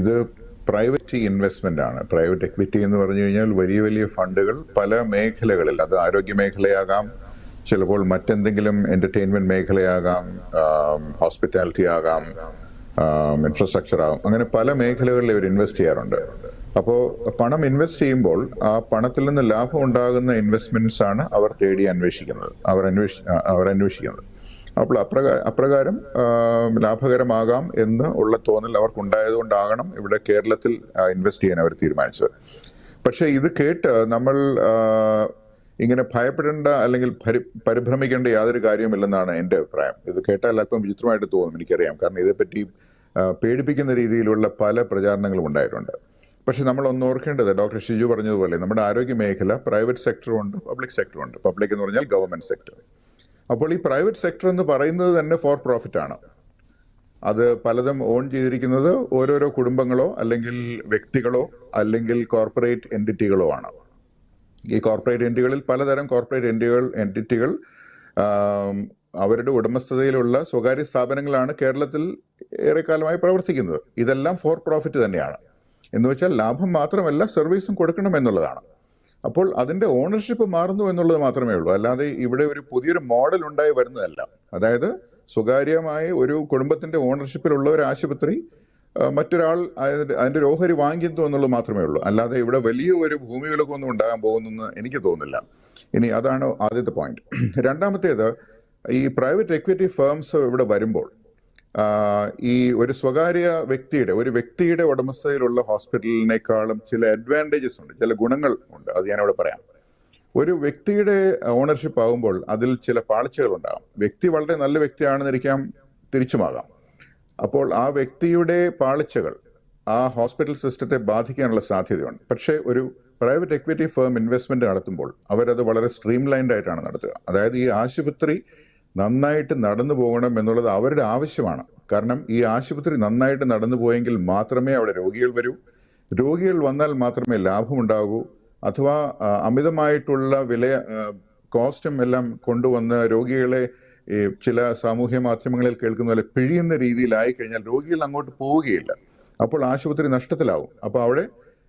ഇത് private investment ആണ് private equity എന്ന് പറഞ്ഞു കഴിഞ്ഞാൽ വലിയ വലിയ ഫണ്ടുകൾ പല മേഖലകളിൽ അത് ആരോഗ്യ മേഖലയാകാം ചിലപ്പോൾ മറ്റെന്തെങ്കിലും എന്റർടൈൻമെന്റ് മേഖലയാകാം ഹോസ്പിറ്റാലിറ്റി ആകാം ഇൻഫ്രാസ്ട്രക്ചർ ആകാം അങ്ങനെ പല മേഖലകളിൽ ഇവർ ഇൻവെസ്റ്റ് ചെയ്യാറുണ്ട്. അപ്പോൾ പണം ഇൻവെസ്റ്റ് ചെയ്യുമ്പോൾ ആ പണത്തിൽ നിന്ന് ലാഭം ഉണ്ടാകുന്ന ഇൻവെസ്റ്റ്മെന്റ്സ് ആണ് അവർ തേടി അന്വേഷിക്കുന്നത് അവർ അന്വേഷി അവർ അന്വേഷിക്കുന്നത്. അപ്പോൾ അപ്രകാ അപ്രകാരം ലാഭകരമാകാം എന്ന് ഉള്ള തോന്നൽ അവർക്കുണ്ടായതുകൊണ്ടാകണം ഇവിടെ കേരളത്തിൽ ഇൻവെസ്റ്റ് ചെയ്യാൻ അവർ തീരുമാനിച്ചത്. പക്ഷേ ഇത് കേട്ട് നമ്മൾ ഇങ്ങനെ ഭയപ്പെടേണ്ട അല്ലെങ്കിൽ പരി പരിഭ്രമിക്കേണ്ട യാതൊരു കാര്യവുമില്ലെന്നാണ് എന്റെ അഭിപ്രായം. ഇത് കേട്ടാൽ അല്പം വിചിത്രമായിട്ട് തോന്നും എനിക്കറിയാം. കാരണം ഇതേപ്പറ്റി പേടിപ്പിക്കുന്ന രീതിയിലുള്ള പല പ്രചാരണങ്ങളും ഉണ്ടായിട്ടുണ്ട്. പക്ഷേ നമ്മൾ ഒന്ന് ഓർക്കേണ്ടത് ഡോക്ടർ ഷിജു പറഞ്ഞതുപോലെ നമ്മുടെ ആരോഗ്യ മേഖല പ്രൈവറ്റ് സെക്ടറും ഉണ്ട് പബ്ലിക് സെക്ടറും ഉണ്ട്. പബ്ലിക് എന്ന് പറഞ്ഞാൽ ഗവൺമെന്റ് സെക്ടർ. അപ്പോൾ ഈ പ്രൈവറ്റ് സെക്ടർ എന്ന് പറയുന്നത് തന്നെ ഫോർ പ്രോഫിറ്റ് ആണ്. അത് പലതും ഓൺ ചെയ്തിരിക്കുന്നത് ഓരോരോ കുടുംബങ്ങളോ അല്ലെങ്കിൽ വ്യക്തികളോ അല്ലെങ്കിൽ കോർപ്പറേറ്റ് എന്റിറ്റികളോ ആണ്. ഈ കോർപ്പറേറ്റ് എന്റിറ്റികളിൽ പലതരം കോർപ്പറേറ്റ് എന്റികൾ എന്റിറ്റികൾ അവരുടെ ഉടമസ്ഥതയിലുള്ള സ്വകാര്യ സ്ഥാപനങ്ങളാണ് കേരളത്തിൽ ഏറെക്കാലമായി പ്രവർത്തിക്കുന്നത്. ഇതെല്ലാം ഫോർ പ്രോഫിറ്റ് തന്നെയാണ്. എന്ന് വെച്ചാൽ ലാഭം മാത്രമല്ല സർവീസും കൊടുക്കണം എന്നുള്ളതാണ്. അപ്പോൾ അതിന്റെ ഓണർഷിപ്പ് മാറുന്നു എന്നുള്ളത് മാത്രമേ ഉള്ളൂ. അല്ലാതെ ഇവിടെ ഒരു പുതിയൊരു മോഡൽ ഉണ്ടായി വരുന്നതല്ല. അതായത് സ്വകാര്യമായ ഒരു കുടുംബത്തിന്റെ ഓണർഷിപ്പിലുള്ള ഒരു ആശുപത്രി മറ്റൊരാൾ അതിന്റെ ഒരു ഓഹരി വാങ്ങിക്കുന്നു എന്നുള്ളത് മാത്രമേ ഉള്ളൂ. അല്ലാതെ ഇവിടെ വലിയ ഒരു ഭൂമി വിലക്കൊന്നും ഉണ്ടാകാൻ പോകുന്നെന്ന് എനിക്ക് തോന്നുന്നില്ല. ഇനി അതാണ് ആദ്യത്തെ പോയിന്റ് രണ്ടാമത്തേത് ഈ പ്രൈവറ്റ് എക്വിറ്റി ഫേംസ് ഇവിടെ വരുമ്പോൾ ഈ ഒരു സ്വകാര്യ വ്യക്തിയുടെ ഒരു വ്യക്തിയുടെ ഉടമസ്ഥതയിലുള്ള ഹോസ്പിറ്റലിനേക്കാളും ചില അഡ്വാന്റേജസ് ഉണ്ട് ചില ഗുണങ്ങൾ ഉണ്ട് അത് ഞാനിവിടെ പറയാം. ഒരു വ്യക്തിയുടെ ഓണർഷിപ്പ് ആകുമ്പോൾ അതിൽ ചില പാളിച്ചകൾ ഉണ്ടാകും. വ്യക്തി വളരെ നല്ല വ്യക്തിയാണെന്നിരിക്കാം തിരിച്ചുമാകാം. അപ്പോൾ ആ വ്യക്തിയുടെ പാളിച്ചകൾ ആ ഹോസ്പിറ്റൽ സിസ്റ്റത്തെ ബാധിക്കാനുള്ള സാധ്യതയുണ്ട്. പക്ഷേ ഒരു പ്രൈവറ്റ് എക്വിറ്റി ഫേം ഇൻവെസ്റ്റ്മെന്റ് നടത്തുമ്പോൾ അവരത് വളരെ സ്ട്രീം ലൈൻഡ് ആയിട്ടാണ് നടത്തുക. അതായത് ഈ ആശുപത്രി നന്നായിട്ട് നടന്നു പോകണം എന്നുള്ളത് അവരുടെ ആവശ്യമാണ്. കാരണം ഈ ആശുപത്രി നന്നായിട്ട് നടന്നു പോയെങ്കിൽ മാത്രമേ അവിടെ രോഗികൾ വരൂ. രോഗികൾ വന്നാൽ മാത്രമേ ലാഭമുണ്ടാകൂ. അഥവാ അമിതമായിട്ടുള്ള വില കോസ്റ്റും എല്ലാം കൊണ്ടുവന്ന് രോഗികളെ ചില സാമൂഹ്യ മാധ്യമങ്ങളിൽ കേൾക്കുന്ന പോലെ പിഴിയുന്ന രീതിയിലായി കഴിഞ്ഞാൽ രോഗികൾ അങ്ങോട്ട് പോവുകയില്ല. അപ്പോൾ ആശുപത്രി നഷ്ടത്തിലാവും. അപ്പോൾ അവിടെ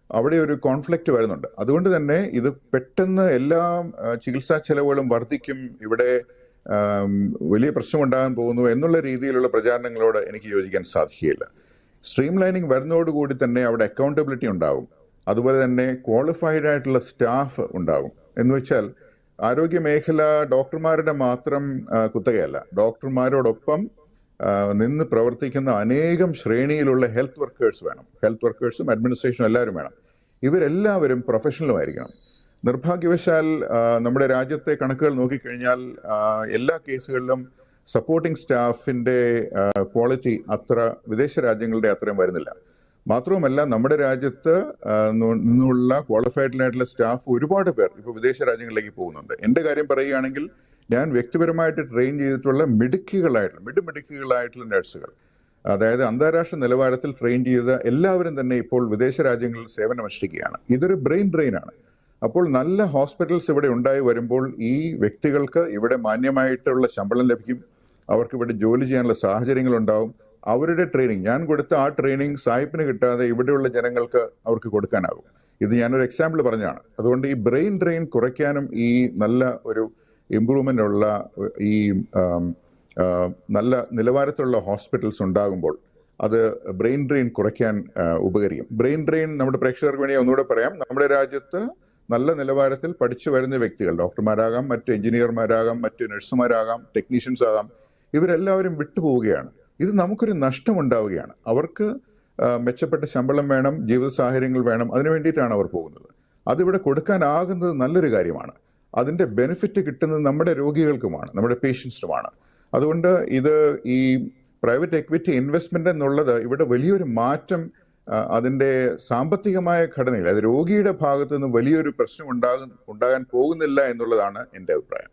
അവിടെ ഒരു കോൺഫ്ലിക്റ്റ് വരുന്നുണ്ട്. അതുകൊണ്ട് തന്നെ ഇത് പെട്ടെന്ന് എല്ലാ ചികിത്സാ ചെലവുകളും വർദ്ധിക്കും. ഇവിടെ വലിയ പ്രശ്നമുണ്ടാകാൻ പോകുന്നു എന്നുള്ള രീതിയിലുള്ള പ്രചാരണങ്ങളോട് എനിക്ക് യോജിക്കാൻ സാധിക്കുകയില്ല. സ്ട്രീം ലൈനിങ് വരുന്നതോടുകൂടി തന്നെ അവിടെ അക്കൗണ്ടബിലിറ്റി ഉണ്ടാകും അതുപോലെ തന്നെ ക്വാളിഫൈഡ് ആയിട്ടുള്ള സ്റ്റാഫ് ഉണ്ടാകും എന്ന് വെച്ചാൽ ആരോഗ്യ മേഖല ഡോക്ടർമാരുടെ മാത്രം കുത്തകയല്ല. ഡോക്ടർമാരോടൊപ്പം നിന്ന് പ്രവർത്തിക്കുന്ന അനേകം ശ്രേണിയിലുള്ള ഹെൽത്ത് വർക്കേഴ്സ് വേണം. ഹെൽത്ത് വർക്കേഴ്സും അഡ്മിനിസ്ട്രേഷനും എല്ലാവരും വേണം. ഇവരെല്ലാവരും പ്രൊഫഷണലും ആയിരിക്കണം. നിർഭാഗ്യവശാൽ നമ്മുടെ രാജ്യത്തെ കണക്കുകൾ നോക്കിക്കഴിഞ്ഞാൽ എല്ലാ കേസുകളിലും സപ്പോർട്ടിംഗ് സ്റ്റാഫിന്റെ ക്വാളിറ്റി അത്ര വിദേശ രാജ്യങ്ങളുടെ അത്രയും വരുന്നില്ല. മാത്രവുമല്ല നമ്മുടെ രാജ്യത്ത് നിന്നുള്ള ക്വാളിഫൈഡ് ആയിട്ടുള്ള സ്റ്റാഫ് ഒരുപാട് പേർ ഇപ്പോൾ വിദേശ രാജ്യങ്ങളിലേക്ക് പോകുന്നുണ്ട്. എന്റെ കാര്യം പറയുകയാണെങ്കിൽ ഞാൻ വ്യക്തിപരമായിട്ട് ട്രെയിൻ ചെയ്തിട്ടുള്ള മിടുക്കികളായിട്ടുള്ള മിടുമിടുക്കികളായിട്ടുള്ള നഴ്സുകൾ അതായത് അന്താരാഷ്ട്ര നിലവാരത്തിൽ ട്രെയിൻ ചെയ്ത എല്ലാവരും തന്നെ ഇപ്പോൾ വിദേശ രാജ്യങ്ങളിൽ സേവനമനുഷ്ഠിക്കുകയാണ്. ഇതൊരു ബ്രെയിൻ ഡ്രെയിൻ ആണ്. അപ്പോൾ നല്ല ഹോസ്പിറ്റൽസ് ഇവിടെ ഉണ്ടായി വരുമ്പോൾ ഈ വ്യക്തികൾക്ക് ഇവിടെ മാന്യമായിട്ടുള്ള ശമ്പളം ലഭിക്കും. അവർക്ക് ഇവിടെ ജോലി ചെയ്യാനുള്ള സാഹചര്യങ്ങൾ ഉണ്ടാവും. അവരുടെ ട്രെയിനിങ് ഞാൻ കൊടുത്ത ആ ട്രെയിനിങ് സായിപ്പിന് കിട്ടാതെ ഇവിടെയുള്ള ജനങ്ങൾക്ക് അവർക്ക് കൊടുക്കാനാകും. ഇത് ഞാനൊരു എക്സാമ്പിൾ പറഞ്ഞതാണ്. അതുകൊണ്ട് ഈ ബ്രെയിൻ ഡ്രെയിൻ കുറയ്ക്കാനും ഈ നല്ല ഒരു ഇമ്പ്രൂവ്മെന്റ് ഉള്ള ഈ നല്ല നിലവാരത്തിലുള്ള ഹോസ്പിറ്റൽസ് ഉണ്ടാകുമ്പോൾ അത് ബ്രെയിൻ ഡ്രെയിൻ കുറയ്ക്കാൻ ഉപകരിക്കും. ബ്രെയിൻ ഡ്രെയിൻ നമ്മുടെ പ്രേക്ഷകർക്ക് വേണ്ടി ഒന്നുകൂടെ പറയാം. നമ്മുടെ രാജ്യത്ത് നല്ല നിലവാരത്തിൽ പഠിച്ചു വരുന്ന വ്യക്തികൾ ഡോക്ടർമാരാകാം മറ്റ് എഞ്ചിനീയർമാരാകാം മറ്റ് നഴ്സുമാരാകാം ടെക്നീഷ്യൻസ് ആകാം ഇവരെല്ലാവരും വിട്ടുപോവുകയാണ്. ഇത് നമുക്കൊരു നഷ്ടമുണ്ടാവുകയാണ്. അവർക്ക് മെച്ചപ്പെട്ട ശമ്പളം വേണം ജീവിത സാഹചര്യങ്ങൾ വേണം അതിനു വേണ്ടിയിട്ടാണ് അവർ പോകുന്നത്. അതിവിടെ കൊടുക്കാനാകുന്നത് നല്ലൊരു കാര്യമാണ്. അതിന്റെ ബെനിഫിറ്റ് കിട്ടുന്നത് നമ്മുടെ രോഗികൾക്കുമാണ് നമ്മുടെ പേഷ്യൻസിനുമാണ്. അതുകൊണ്ട് ഇത് ഈ പ്രൈവറ്റ് എക്വിറ്റി ഇൻവെസ്റ്റ്മെന്റ് എന്നുള്ളത് ഇവിടെ വലിയൊരു മാറ്റം ആ, അതിന്റെ സാമ്പത്തികമായ ഘടനയിൽ അത് രോഗിയുടെ ഭാഗത്തു നിന്ന് വലിയൊരു പ്രശ്നം ഉണ്ടാകും ഉണ്ടാകാൻ പോകുന്നില്ല എന്നുള്ളതാണ് എന്റെ അഭിപ്രായം.